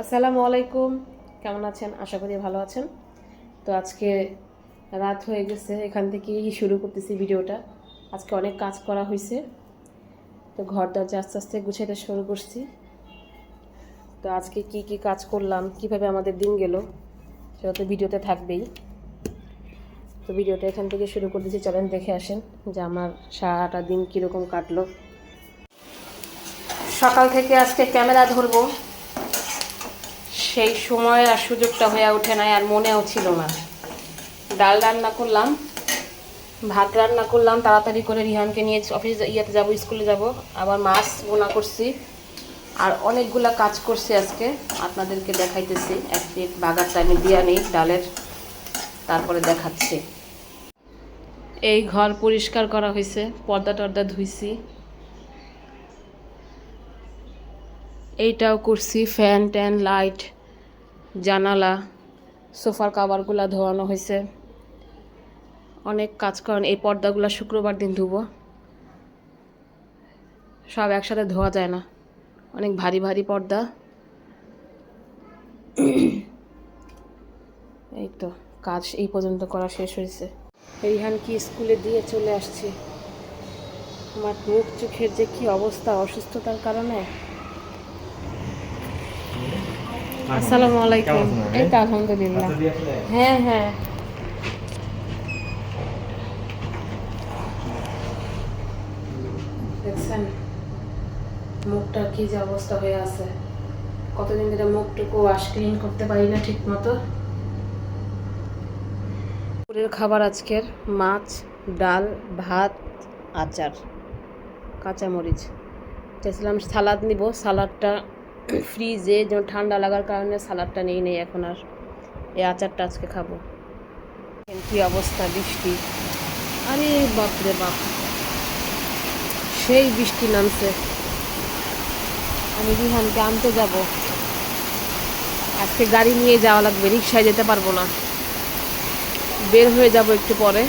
আসসালামু আলাইকুম। কেমন আছেন? আশা করি ভালো আছেন। তো আজকে রাত হয়ে গেছে, এখান থেকেই শুরু করতেছি ভিডিওটা। আজকে অনেক কাজ করা হয়েছে। তো ঘর দরজা আস্তে আস্তে গুছাইতে শুরু করছি। তো আজকে কি কি কাজ করলাম, কীভাবে আমাদের দিন গেল, সেটা তো ভিডিওতে থাকবেই। তো ভিডিওটা এখান থেকে শুরু করে দিয়েছি চলেন দেখে আসেন যে আমার সারাটা দিন কীরকম কাটলো। সকাল থেকে আজকে ক্যামেরা ধরবো। সেই সময় আর সুযোগটা হয়ে ওঠে নাই আর মনেও ছিল না। ডাল রান্না করলাম, ভাত রান্না করলাম, তাড়াতাড়ি করে রিহানকে নিয়ে অফিস ইয়েতে যাব, স্কুলে যাব। আবার মাছ বোনা করছি। আর অনেকগুলা কাজ করছি আজকে, আপনাদেরকে দেখাইতেছি। এক প্লেট বাগারটা আমি দিয়া নেই ডালের, তারপরে দেখাচ্ছি। এই ঘর পরিষ্কার করা হয়েছে, পর্দা টর্দা ধুইছি। এইটাও করছি, ফ্যান, ট্যান, লাইট। জানালা, সোফার কাভারগুলো ধোয়ানো হয়েছে। অনেক কাজ করেন এই পর্দাগুলো শুক্রবার দিন ধুবো। সব একসাথে ধোয়া যায় না। অনেক ভারী ভারী পর্দা। এই তো, কাজ এই পর্যন্ত করা শেষ হয়েছে। রিহান কি স্কুলে দিয়ে চলে আসছি? আমার মুখ চোখের যে কি অবস্থা, অসুস্থতার কারণে? আসসালামু আলাইকুম। এই তো আলহামদুলিল্লাহ? হ্যাঁ হ্যাঁ। দেখছেন মুখটা কি যে অবস্থা হয়ে আছে। কতদিন ধরে মুখটুকু ওয়াশ ক্লিন করতে পারি না ঠিক মতো দুপুরের খাবার আজকের মাছ ডাল ভাত আচার কাঁচামরিচ। চাইছিলাম সালাদ নিব সালাদটা ফ্রিজে যেমন ঠান্ডা লাগার কারণে সালাদটা নেই নেই, এখন আর এই আচারটা আজকে খাব। কি অবস্থা, বৃষ্টি। আরে বাপরে বাপ। সেই বৃষ্টি নামছে। আমি রিহানকে আনতে যাব। আজকে গাড়ি নিয়ে যাওয়া লাগবে রিক্সায় যেতে পারব না। বের হয়ে যাব একটু পরে।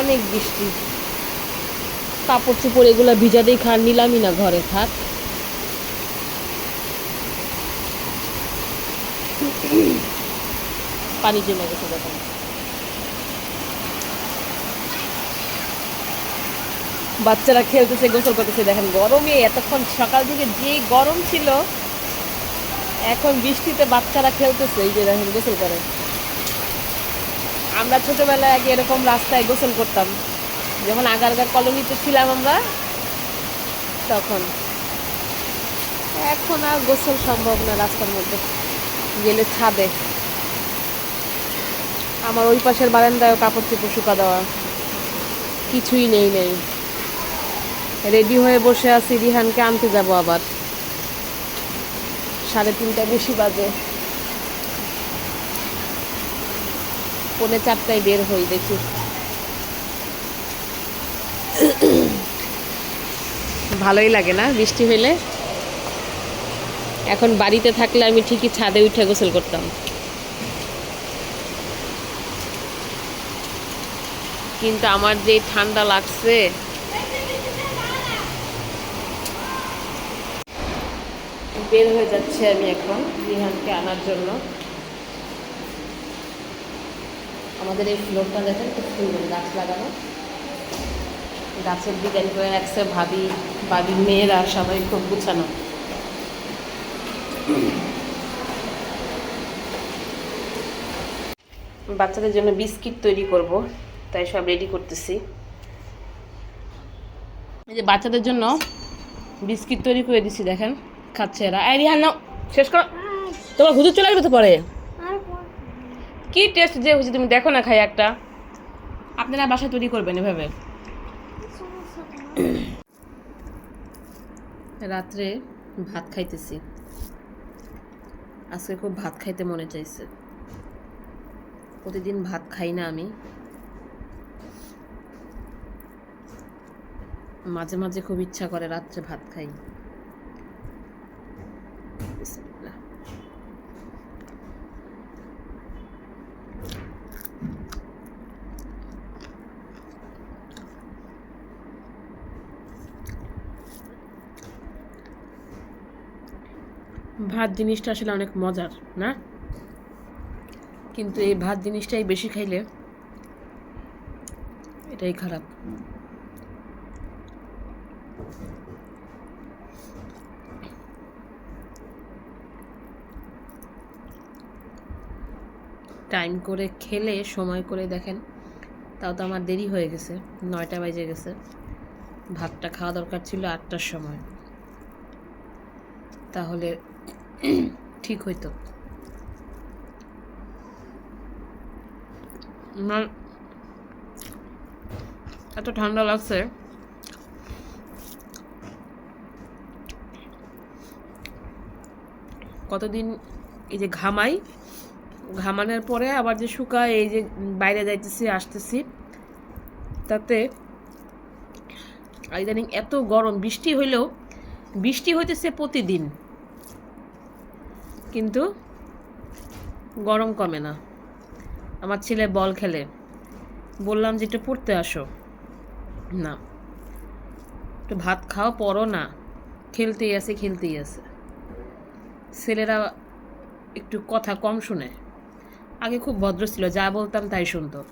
অনেক বৃষ্টি। কাপড় চুপড় এগুলো ভিজাতেই খান নিলামই না ঘরে, থাক। পানি জমে গেছে দেখুন বাচ্চারা খেলতেছে, গোসল করতেছে, দেখেন গরমে এতক্ষণ সকাল থেকে যে গরম ছিল, এখন বৃষ্টিতে বাচ্চারা খেলতেছে, এই যে দেখেন গোসল করে। আমরা ছোটবেলায় আগে এরকম রাস্তায় গোসল করতাম, যখন আগারগার কলোনিতে ছিলাম আমরা, তখন। এখন আর গোসল সম্ভব না রাস্তার মধ্যে। গেলে ছাদে। আমার ওই পাশের বারান্দায় কাপড় চোপড় শুকা দেওয়া। কিছুই নেই নেই। রেডি হয়ে বসে আছি, রিহানকে আনতে যাব আবার। সাড়ে তিনটা বেশি বাজে। পৌনে চারটায় বের হই, দেখি। ভালোই লাগে না বৃষ্টি হইলে? এখন বাড়িতে থাকলে আমি ঠিকই ছাদে উঠে গোসল করতাম। কিন্তু আমার যে ঠান্ডা লাগছে। বের হয়ে যাচ্ছে আমি এখন রিহানকে আনার জন্য। আমাদের এই ফ্লোরটা দেখেন খুব সুন্দর, গাছ লাগানো। গাছের ডিজাইন করে ভাবি, ভাবির মেয়েরা সবাই খুব গুছানো। বাচ্চাদের জন্য বিস্কিট তৈরি করব, তাই সব রেডি করতেছি। এই যে বাচ্চাদের জন্য বিস্কিট তৈরি করে দিছি, দেখেন, খাচ্ছে এরা। এই রিহান, নাও, শেষ করো। তোমার হুজুর চলে আসবে তো পরে? কি টেস্ট যে হচ্ছে তুমি দেখো না খাই একটা। আপনারা বাসায় তৈরি করবেন এভাবে। রাত্রে ভাত খাইতেছি। আজকে খুব ভাত খাইতে মনে চাইছে। প্রতিদিন ভাত খাই না আমি। মাঝে মাঝে খুব ইচ্ছা করে রাত্রে ভাত খাই। ভাত জিনিসটা আসলে অনেক মজার, না? কিন্তু এই ভাত জিনিসটাই বেশি খাইলে এটাই খারাপ। টাইম করে খেলে, সময় করে দেখেন, তাও তো আমার দেরি হয়ে গেছে, নয়টা বাজে গেছে। ভাতটা খাওয়া দরকার ছিল আটটার সময়। তাহলে ঠিক হইতো। এত ঠান্ডা লাগছে। কতদিন এই যে ঘামাই, ঘামানোর পরে আবার যে শুকায়, এই যে বাইরে যাইতেছি, আসতেছি, তাতে ইদানিং এত গরম, বৃষ্টি হইলেও, বৃষ্টি হইতেছে প্রতিদিন। কিন্তু গরম কমে না। আমার ছেলে বল খেলে। বললাম যে, একটু পড়তে আসো। না। একটু ভাত খাও, পড়ো না। খেলতেই আছে খেলতেই আছে। ছেলেরা একটু কথা কম শুনে। আগে খুব ভদ্র ছিল, যা বলতাম তাই শুনতো।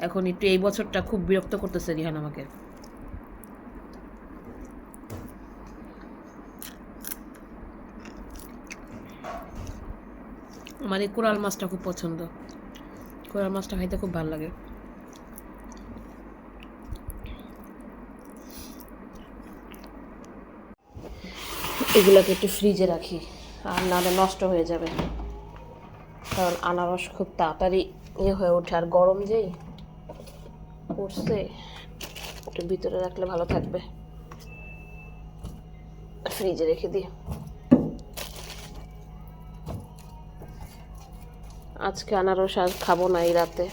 এখন একটু এই বছরটা খুব বিরক্ত করতেছে রিহান আমাকে। আমার এই কোরাল মাছটা খুব পছন্দ। কোরাল মাছটা খাইতে খুব ভালো লাগে। এগুলোকে একটু ফ্রিজে রাখি, আর নাহলে নষ্ট হয়ে যাবে। কারণ আনারস খুব তাড়াতাড়ি ইয়ে হয়ে ওঠে, আর গরম যেই পড়ছে, একটু ভিতরে রাখলে ভালো থাকবে। ফ্রিজে রেখে দিই। আজকে আনারস আর খাব না এই রাতে।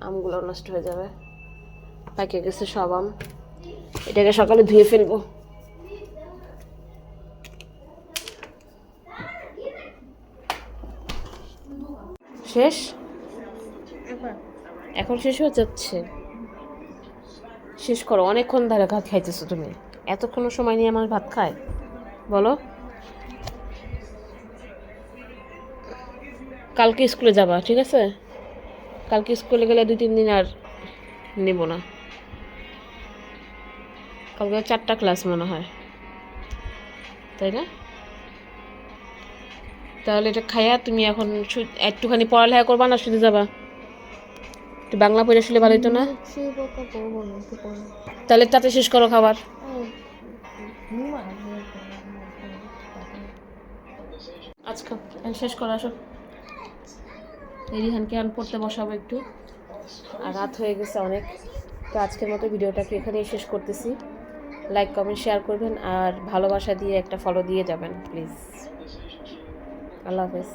আমগুলো নষ্ট হয়ে যাবে। পাকে গেছে সব আম। এটাকে সকালে ধুয়ে ফেলব। শেষ? এখন শেষ হয়ে যাচ্ছে। শেষ করো, অনেকক্ষণ ধরে ভাত খাইতেছো তুমি। এতক্ষণ সময় নিয়ে আমার ভাত খায়। বলো। কালকে স্কুলে যাবা ঠিক আছে? কালকে স্কুলে গেলে দুই তিন দিন আর নেব না। কালকে চারটা ক্লাস মনে হয়। তাই না? তাহলে এটা খাইয়া তুমি এখন একটুখানি পড়ালেখা করবা না শুধু যাবা? বাংলা পড়ে আসলে ভালো হতো না? তাহলে তাতে শেষ করো খাবার। আজকে শেষ করো আসো। রিহানকে আন পড়তে বসাবো একটু। আর রাত হয়ে গেছে অনেক। তো আজকের মতো ভিডিওটাকে এখানেই শেষ করতেছি। লাইক কমেন্ট শেয়ার করবেন আর ভালোবাসা দিয়ে একটা ফলো দিয়ে যাবেন প্লিজ আল্লাহ হাফেজ।